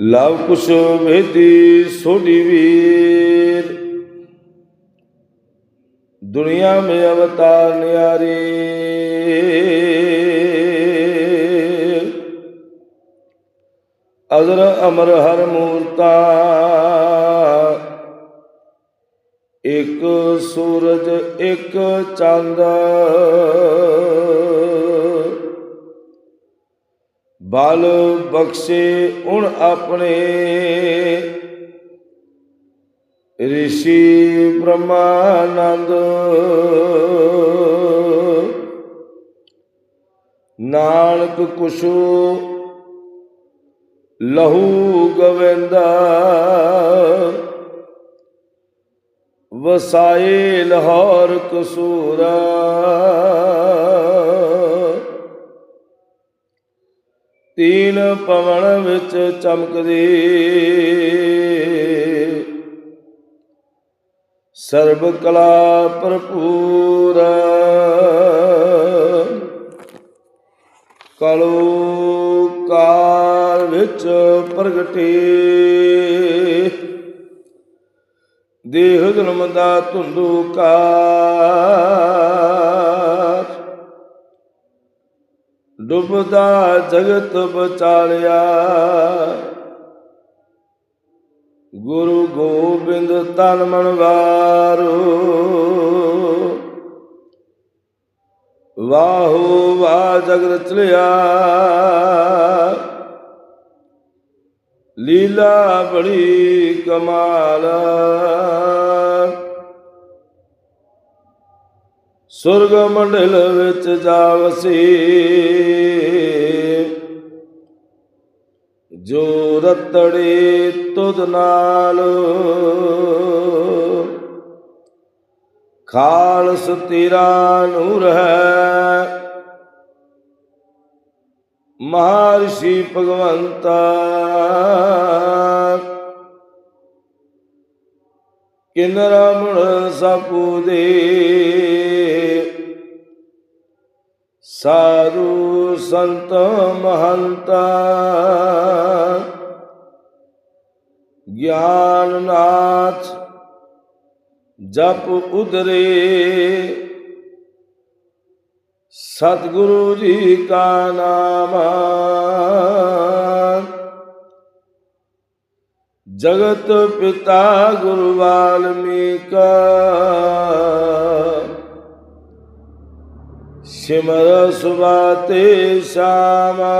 ਲਵ ਕੁਸ਼ ਵੇਦੀ ਸੋਢੀ ਵੀਰ। ਦੁਨੀਆ ਮੇ ਅਵਤਾਰ ਨਿਆਰੇ। ਅਜ਼ਰ ਅਮਰ ਹਰ ਮੂਰਤਾ। ਇੱਕ ਸੂਰਜ, ਇੱਕ ਚੰਦ। ਬਲ ਬਖਸ਼ੇ ਹੁਣ ਆਪਣੇ। ઋષિ બ્રહ્માનંદ ਨਾਨਕ ਕੁਸ਼ੂ ਲਹੂ ਗਵਿੰਦਾ ਵਸਾਏ ਲਾਹੌਰ ਕਸੂਰਾ। ਤੀਨ ਪਵਨ ਵਿੱਚ ਚਮਕਦੀ। ਸਰਬ ਕਲਾ ਭਰਪੂਰ। ਕਲੋ ਕਾਲ ਵਿੱਚ ਪ੍ਰਗਟੇ। ਦੇਹ ਜਨਮ ਦਾ ਧੁੰਦੂ ਡੁੱਬਦਾ ਜਗਤ ਬਚਾਲਿਆ ਗੁਰੂ ਗੋਬਿੰਦ ਤਨ ਮਨ ਵਾਰੋ। ਵਾਹੋ ਵਾ ਜਗਤ ਚਲਿਆ। ਲੀਲਾ ਬੜੀ ਕਮਾਲ। ਸੁਰਗ ਮੰਡਲ ਵਿੱਚ ਜਾਵਸੀ। ਜੋ ਰਤੜੇ ਤੁਧ ਨਾਲ, ਖਾਲਸ ਤੇਰਾ ਨੂਰ ਹੈ। ਮਹਰਸ਼ੀ ਭਗਵੰਤਾ ਕਿਨ ਰਮਣ ਸਪੂ ਦੇ ਸਾਧੂ ਸੰਤ ਮਹੰਤਾ, ਗਿਆਨ ਨਾਥ ਜਪ ਉਦਰੇ। ਸਤਿਗੁਰੂ ਜੀ ਕਾ ਨਾਮ, ਜਗਤ ਪਿਤਾ ਗੁਰੂ ਵਾਲਮੀਕਾ ਸਿਮਰ ਸੁਬਾਤੇ ਸ਼ਾਮਾ